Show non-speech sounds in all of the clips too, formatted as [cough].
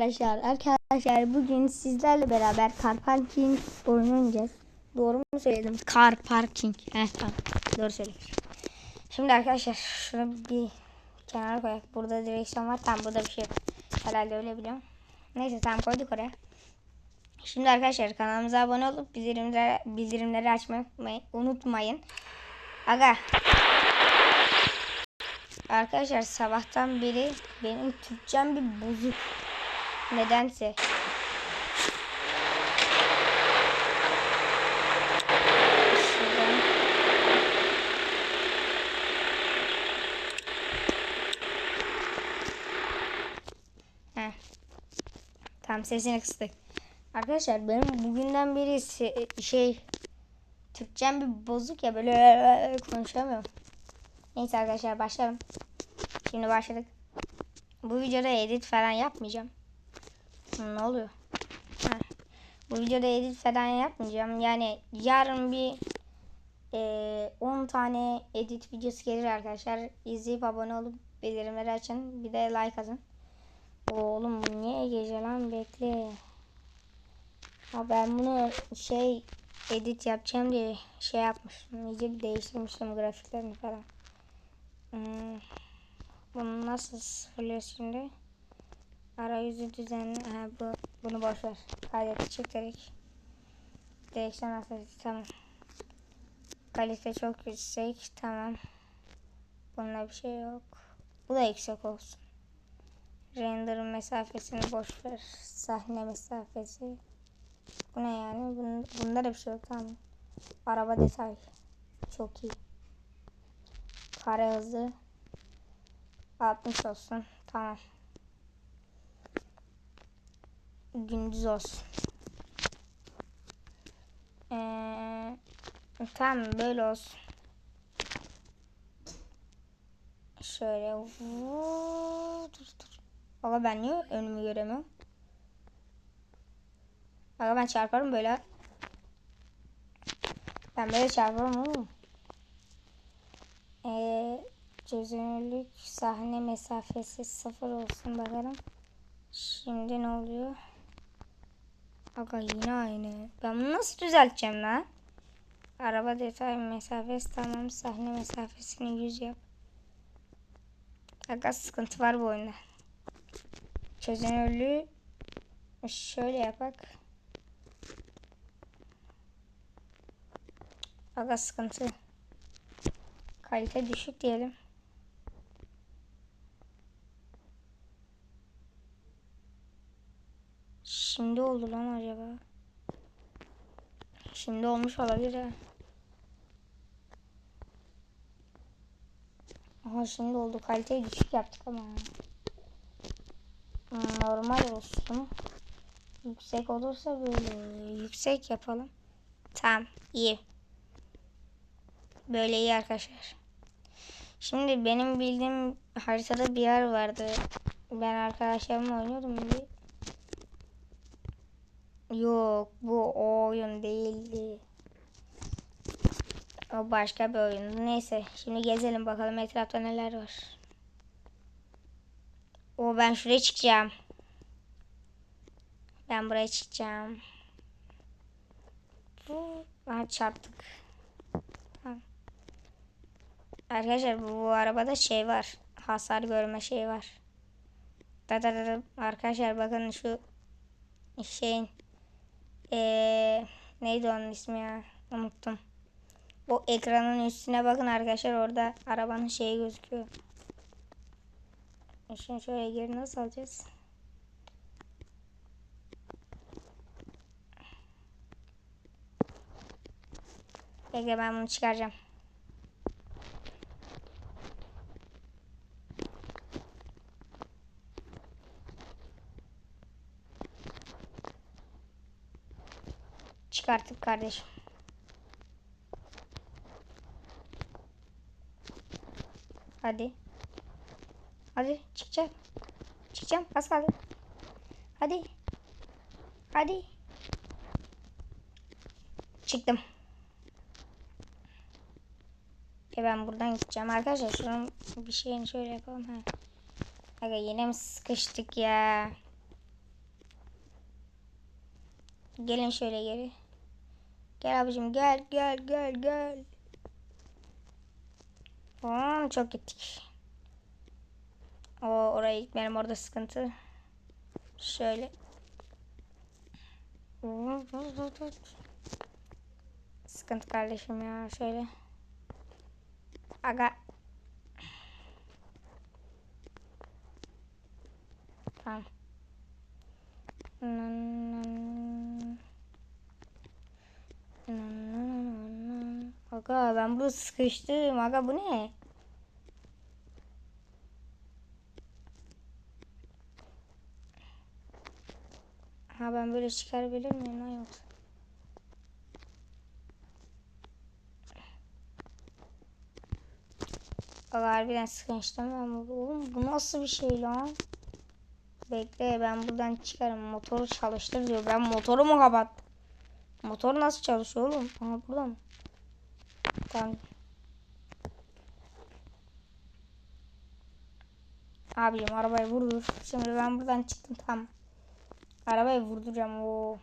Arkadaşlar, arkadaşlar bugün sizlerle beraber car parking oynayacağız. Doğru mu söyledim? Car parking. Heh, tamam. Doğru söyledim. Şimdi arkadaşlar şunu bir kenara koyak. Burada direksiyon var. Tam burada bir şey yok. Herhalde öyle biliyorum. Neyse tamam koyduk oraya. Şimdi arkadaşlar kanalımıza abone olup bildirimleri, bildirimleri açmayı unutmayın- unutmayın. Aga. Arkadaşlar sabahtan beri benim Türkçem bir bozuk. Nedense. Tam sesini kıstık. Arkadaşlar benim bugünden beri şey Türkçem bir bozuk ya böyle konuşamıyorum. Neyse arkadaşlar başlayalım. Şimdi başladık. Bu videoda edit falan yapmayacağım. Hı, Ne oluyor? Ha. Bu videoda edit falan yapmayacağım. Yani yarın bir eee, 10 tane edit videosu gelir arkadaşlar. İzleyip abone olup bildirimleri açın. Bir de like atın. Oğlum niye gece lan bekle. Ha ben bunu şey edit yapacağım diye şey yapmıştım. İyice bir değiştirmiştim grafiklerini falan. Hmm. Bunu nasıl sıfırlıyor şimdi? Arayüzü düzenli. Ha, bu, bunu boş ver. Kaydet çık direkt. Direksiyon asası tamam. Kalite çok yüksek tamam. Bunda bir şey yok. Bu da yüksek olsun. Render mesafesini boş ver. Sahne mesafesi. Bu ne yani? Bun, bunda da bir şey yok tamam. Araba detay. Çok iyi. Kare hızı 60 olsun. Tamam. Gündüz olsun. Ee, tamam böyle olsun. Şöyle. Vuu, Dur dur. Ama ben niye önümü göremiyorum? Aga ben çarparım böyle. Ben böyle çarparım oğlum. Ee, çözünürlük sahne mesafesi sıfır olsun bakalım. Şimdi ne oluyor? Aga yine aynı. Ben bunu nasıl düzelteceğim lan? Araba detay mesafesi tamam. Sahne mesafesini 100 yap. Aga sıkıntı var bu oyunda. Çözünürlüğü şöyle yapak. Aga sıkıntı. Kalite düşük diyelim. Şimdi oldu lan acaba. Şimdi olmuş olabilir ha. Aha şimdi oldu. Kaliteyi düşük yaptık ama. Normal olsun. Yüksek olursa böyle yüksek yapalım. Tamam iyi. Böyle iyi arkadaşlar. Şimdi benim bildiğim haritada bir yer vardı. Ben arkadaşlarımla oynuyordum bir. Yok bu o oyun değildi. O başka bir oyundu. Neyse şimdi gezelim bakalım etrafta neler var. O ben şuraya çıkacağım. Ben buraya çıkacağım. Bu ha, çarptık. Arkadaşlar bu, bu arabada şey var. Hasar görme şey var. Da da da da. Arkadaşlar bakın şu şeyin ee, neydi onun ismi ya? Unuttum. O ekranın üstüne bakın arkadaşlar orada arabanın şeyi gözüküyor. Şimdi şöyle geri nasıl alacağız? Bekle ben bunu çıkaracağım. Çıkarttık kardeşim. Hadi. Hadi çıkacağım. Çıkacağım. Az kaldı. Hadi. Hadi. Çıktım. E ben buradan gideceğim. Arkadaşlar şunun bir şeyini şöyle yapalım. Ha. Aga yine mi sıkıştık ya? Gelin şöyle geri. Gel abicim gel gel gel gel. Aa, çok gittik. O oraya gitmeyelim orada sıkıntı. Şöyle. Sıkıntı kardeşim ya şöyle. Aga. Tamam. Aga ben bu sıkıştım. Aga bu ne? Ha ben böyle çıkarabilir miyim lan yoksa? Aga harbiden sıkıştım ben. Oğlum bu nasıl bir şey lan? Bekle ben buradan çıkarım. Motoru çalıştır diyor. Ben motoru mu kapattım? Motor nasıl çalışıyor oğlum? Aha burada mı? Tamam. Abicim arabayı vurdur. Şimdi ben buradan çıktım tamam. Arabayı vurduracağım o.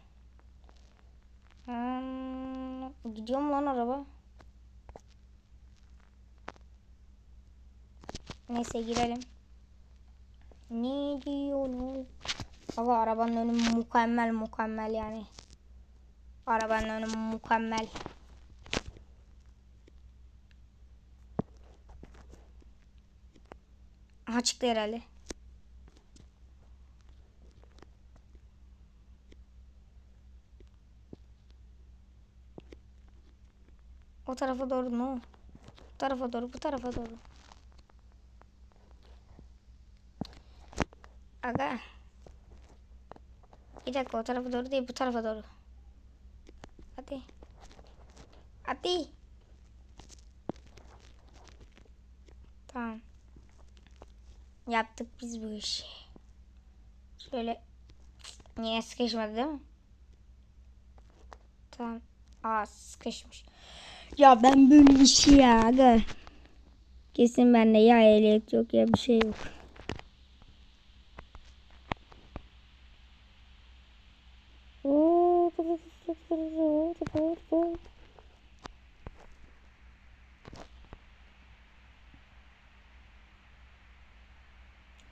Hmm, gidiyor mu lan araba? Neyse girelim. Ne diyorsun? Ama arabanın önü mükemmel mükemmel yani. Arabanın önü mükemmel. Aha çıktı herhalde. O tarafa doğru no. Bu tarafa doğru bu tarafa doğru. Aga. Bir dakika o tarafa doğru değil bu tarafa doğru. Hadi. Hadi. Tamam. Yaptık biz bu işi. Şöyle. Yine sıkışmadı değil mi? Tamam. Aa sıkışmış. Ya ben böyle işi ya. Aga. Kesin bende ya ehliyet yok ya bir şey yok.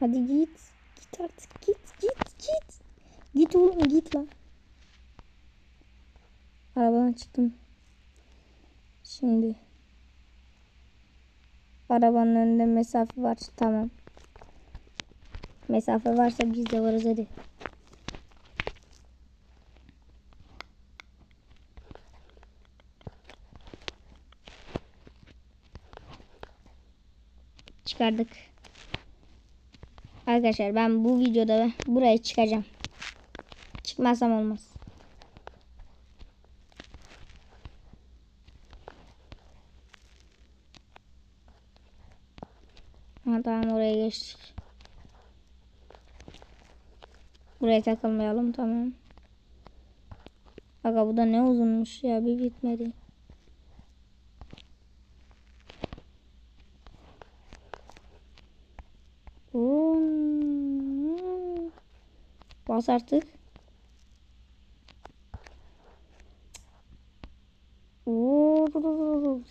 Hadi git. Git artık git git git. Git oğlum git lan. Arabadan çıktım. Şimdi. Arabanın önünde mesafe var. Tamam. Mesafe varsa biz de varız hadi. Çıkardık. Arkadaşlar ben bu videoda buraya çıkacağım. Çıkmazsam olmaz. Ha, tamam oraya geçtik. Buraya takılmayalım tamam. Aga bu da ne uzunmuş ya bir bitmedi. Bas artık.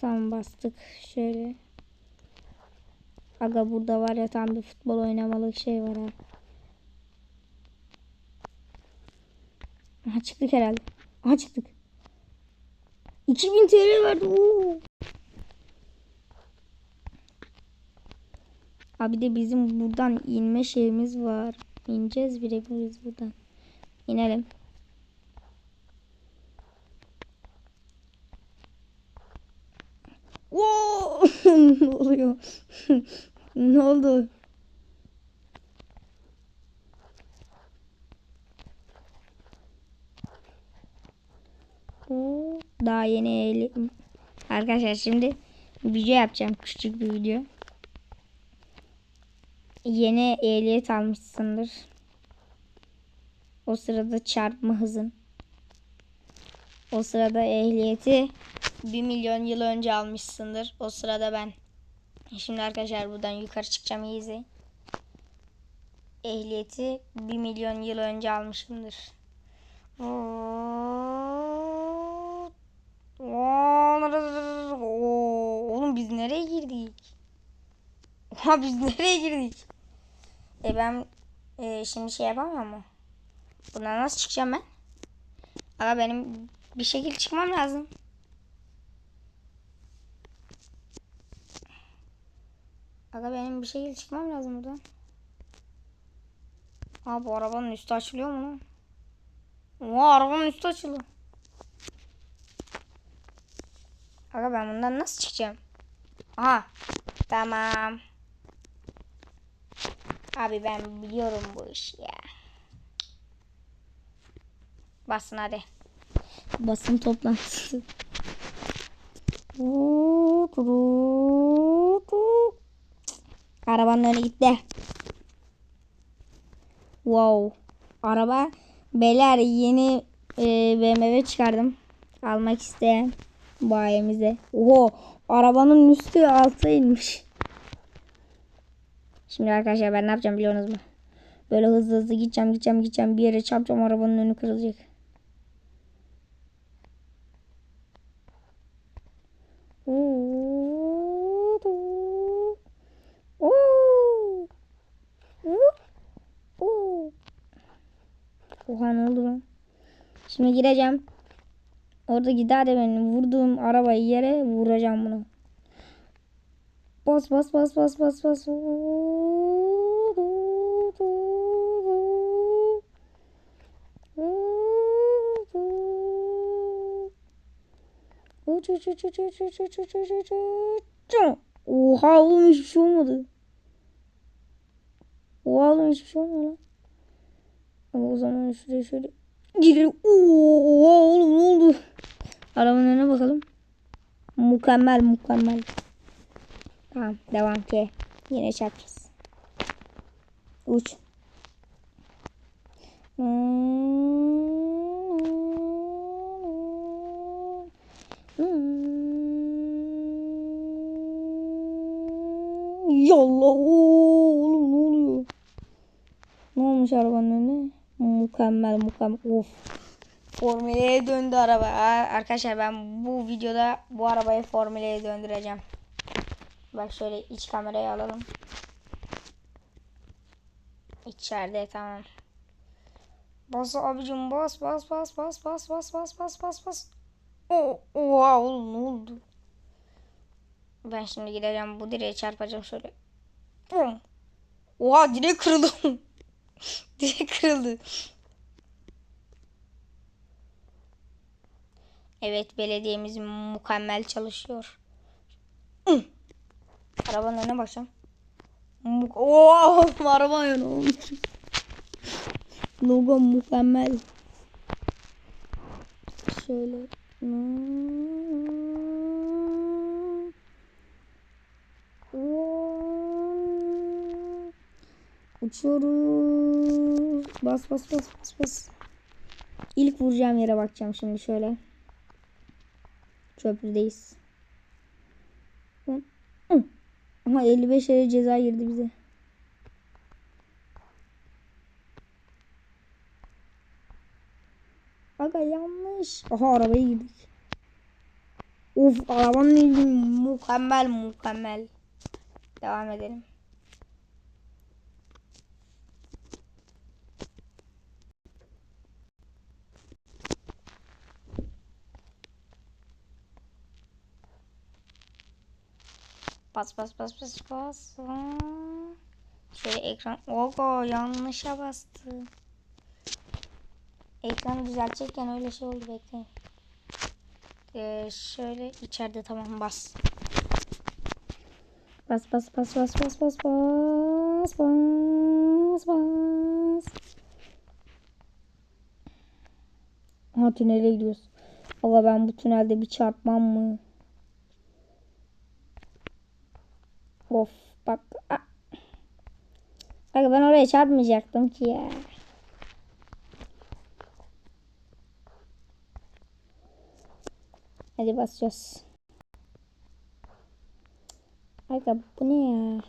Tamam bastık. Şöyle. Aga burada var ya tam bir futbol oynamalık şey var ha. Aha çıktık herhalde. Aha çıktık. 2000 TL verdi. Oo. Abi de bizim buradan inme şeyimiz var. İneceğiz bile biz buradan. İnelim. Oo! [laughs] ne oluyor? [laughs] ne oldu? Daha yeni eğilim. Arkadaşlar şimdi video yapacağım. Küçük bir video. Yeni ehliyet almışsındır. O sırada çarpma hızın. O sırada ehliyeti 1 milyon yıl önce almışsındır. O sırada ben. Şimdi arkadaşlar buradan yukarı çıkacağım iyi izleyin. Ehliyeti 1 milyon yıl önce almışımdır. Oğlum biz nereye girdik? Oha biz nereye girdik? E ben e, şimdi şey yapamam mı? Bundan nasıl çıkacağım ben? Ama benim bir şekilde çıkmam lazım. Aga benim bir şekilde çıkmam lazım buradan. Aa bu arabanın üstü açılıyor mu lan? Oha arabanın üstü açıldı. Aga ben bundan nasıl çıkacağım? Aha. Tamam. Abi ben biliyorum bu işi ya. Basın hadi. Basın toplantısı. Arabanın önü gitti. Wow. Araba. Beyler yeni e, BMW çıkardım. Almak isteyen bayimize. Oho. Arabanın üstü altı inmiş. Şimdi arkadaşlar ben ne yapacağım biliyorsunuz mu? Böyle hızlı hızlı gideceğim gideceğim gideceğim bir yere çarpacağım arabanın önü kırılacak. Oha ne oldu lan? Şimdi gireceğim. Orada gider de benim vurduğum arabayı yere vuracağım bunu bas bas bas bas bas bas. Oha oğlum hiçbir şey olmadı. Oha oğlum hiçbir şey olmuyor lan. Ama o zaman şuraya şöyle gidelim. Oha oğlum ne oldu? Arabanın önüne bakalım. Mükemmel mükemmel. Tamam devam ki. Yine çarpacağız. Uç. Yallah oğlum ne oluyor? Ne olmuş arabanın önüne? Mükemmel mükemmel. Of. Formüleye döndü araba. Arkadaşlar ben bu videoda bu arabayı formüleye döndüreceğim. Bak şöyle iç kamerayı alalım. İçeride tamam. Bas abicim bas bas bas bas bas bas bas bas bas bas. Oo, oha oğlum ne oldu? Ben şimdi gideceğim bu direğe çarpacağım şöyle. Bum. Oha direk kırıldı. [laughs] direk kırıldı. Evet belediyemiz mükemmel çalışıyor. Arabanın önüne bakacağım. Oo, [laughs] araba yönü olmuş. Logo mükemmel. Şöyle. Uçuyoruz. Bas bas bas bas bas. İlk vuracağım yere bakacağım şimdi şöyle. Köprüdeyiz. Ama 55 lira ceza girdi bize. Aga yanlış. Aha arabaya girdik. Of arabanın mükemmel mükemmel. Devam edelim. Bas bas bas bas bas. Şöyle ekran. Ogo yanlışa bastı. Ekranı düzeltecekken öyle şey oldu bekleyin. Ee, şöyle içeride tamam bas. Bas bas bas bas bas bas bas bas bas. Ha tünele gidiyoruz. Ama ben bu tünelde bir çarpmam mı? Of bak. Aa. Bak ben oraya çarpmayacaktım ki ya. Hadi basacağız. Aga bu ne ya?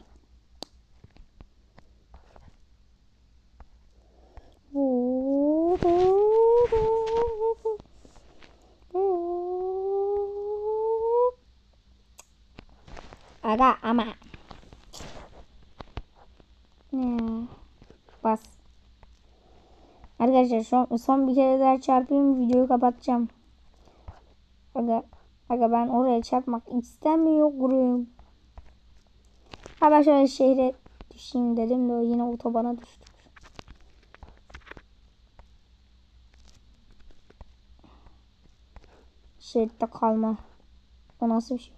Aga ama Arkadaşlar son, son bir kere daha çarpayım videoyu kapatacağım. Aga, aga ben oraya çarpmak istemiyorum. Ha ben şöyle şehre düşeyim dedim de yine otobana düştük. Şeritte kalma. O nasıl bir şey?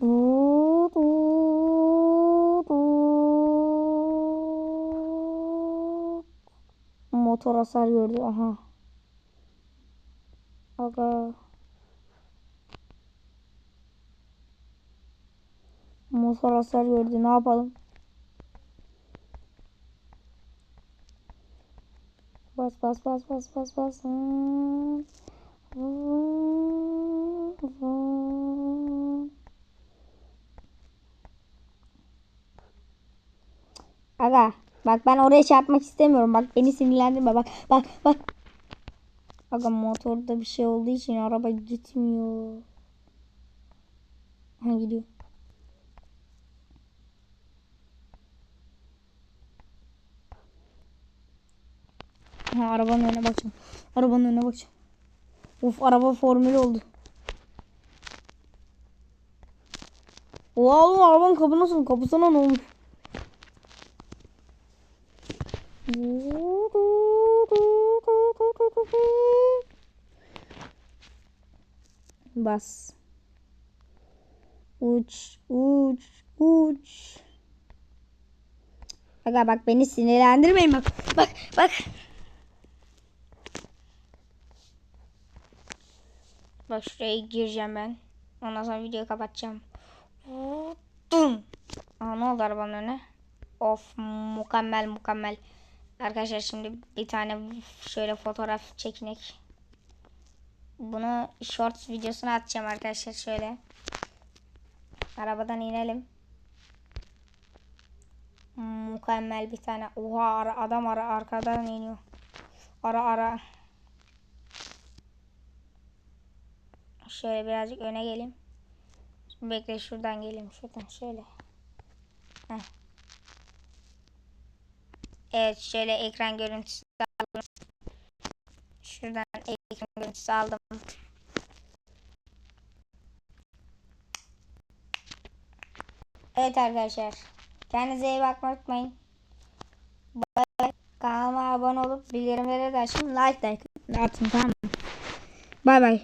Du, du, Motor hasar gördü. Aha. Aga. Motor hasar gördü. Ne yapalım? Bas bas bas bas bas bas. Vum. Aga bak ben oraya çarpmak istemiyorum. Bak beni sinirlendirme. Bak bak bak. Aga motorda bir şey olduğu için araba gitmiyor. Ha gidiyor. Ha arabanın önüne bakacağım. Arabanın önüne bakacağım. Of araba formülü oldu. Oha oğlum arabanın kapı nasıl? Kapısına ne olmuş? Bas. Uç, uç, uç. Aga bak beni sinirlendirmeyin bak. Bak, bak. Bak şuraya gireceğim ben. Ondan sonra videoyu kapatacağım. Dum. Aa ne oldu arabanın önüne? Of mükemmel mükemmel. Arkadaşlar şimdi bir tane şöyle fotoğraf çekinek. Bunu shorts videosuna atacağım arkadaşlar şöyle. Arabadan inelim. Mükemmel bir tane. Oha ara, adam ara arkadan iniyor. Ara ara. Şöyle birazcık öne geleyim. Bekle şuradan geleyim. Şuradan şöyle. Heh. Evet şöyle ekran görüntüsü aldım. Şuradan ekran görüntüsü aldım. Evet arkadaşlar. Kendinize iyi bakmayı unutmayın. Bye bye. Kanalıma abone olup bildirimleri de açın. Like like atın tamam mı? Bay bay.